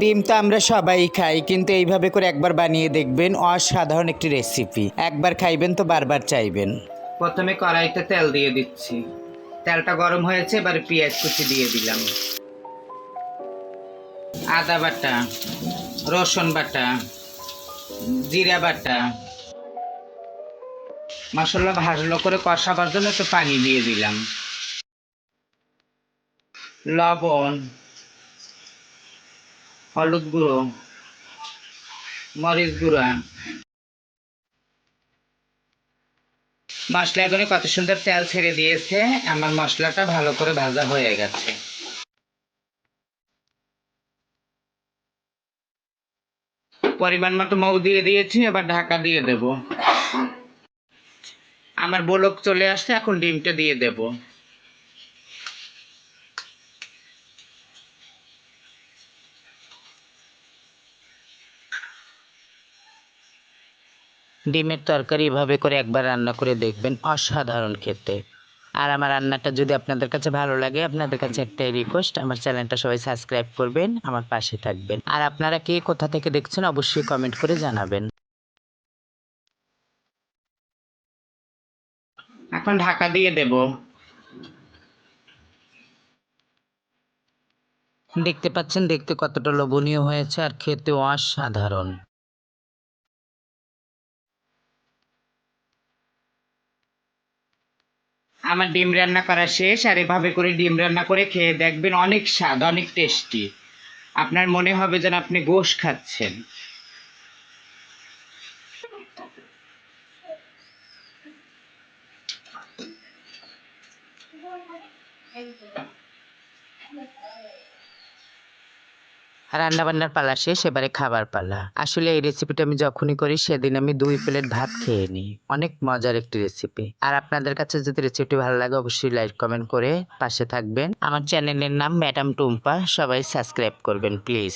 ডিম তো আমরা সবাই খাই, কিন্তু এইভাবে করে একবার বানিয়ে দেখবেন অসাধারণ একটি রেসিপি একবার খাইবেন তো বারবার চাইবেন। প্রথমে কড়াইতে তেল দিয়ে দিচ্ছি। তেলটা গরম হয়েছে, এবার পেঁয়াজ কুচি দিয়ে দিলাম। আদা বাটা, রসুন বাটা, জিরা বাটা। মশলা ভাজলো করে কষাবার জন্য একটু পানি দিয়ে দিলাম। লবণ হলুদ গুঁড়ো, মরিচ গুঁড়া। মশলা এখানে কত সুন্দর তেল ছেড়ে দিয়েছে। আমার মশলাটা ভালো করে ভাজা হয়ে গেছে। পরিমাণ মতো মৌ দিয়ে দিয়েছি, এবার ঢাকা দিয়ে দেব। আমার বলক চলে আসছে, এখন ডিমটা দিয়ে দেব। ডিমের তরকারি এভাবে করে একবার রান্না করে দেখবেন অসাধারণ খেতে। আর আমার রান্নাটা যদি আপনাদের কাছে ভালো লাগে আপনাদের কাছে একটাই রিকোয়েস্ট আমার চ্যানেলটা সবাই সাবস্ক্রাইব করবেন আমার পাশে থাকবেন। আর আপনারা কে কোথা থেকে দেখছেন অবশ্যই কমেন্ট করে জানাবেন। এখন ঢাকা দিয়ে দেব। দেখতে পাচ্ছেন দেখতে কতটা লোভনীয় হয়েছে আর খেতে অসাধারণ। আমার ডিম রান্না করা শেষ আর এভাবে করে ডিম রান্না করে খেয়ে দেখবেন অনেক স্বাদ, অনেক টেস্টি। আপনার মনে হবে যেন আপনি গোশ খাচ্ছেন। রান্না বান্নার পালা শেষ, এবারে খাবার পালা। আসলে এই রেসিপিটা আমি যখনই করি, সেদিন আমি দুই প্লেট ভাত খেয়ে নিই অনেক মজার একটি রেসিপি আর আপনাদের কাছে যদি রেসিপিটি ভালো লাগে, অবশ্যই লাইক কমেন্ট করে পাশে থাকবেন। আমার চ্যানেলের নাম ম্যাডাম টুম্পা সবাই সাবস্ক্রাইব করবেন প্লিজ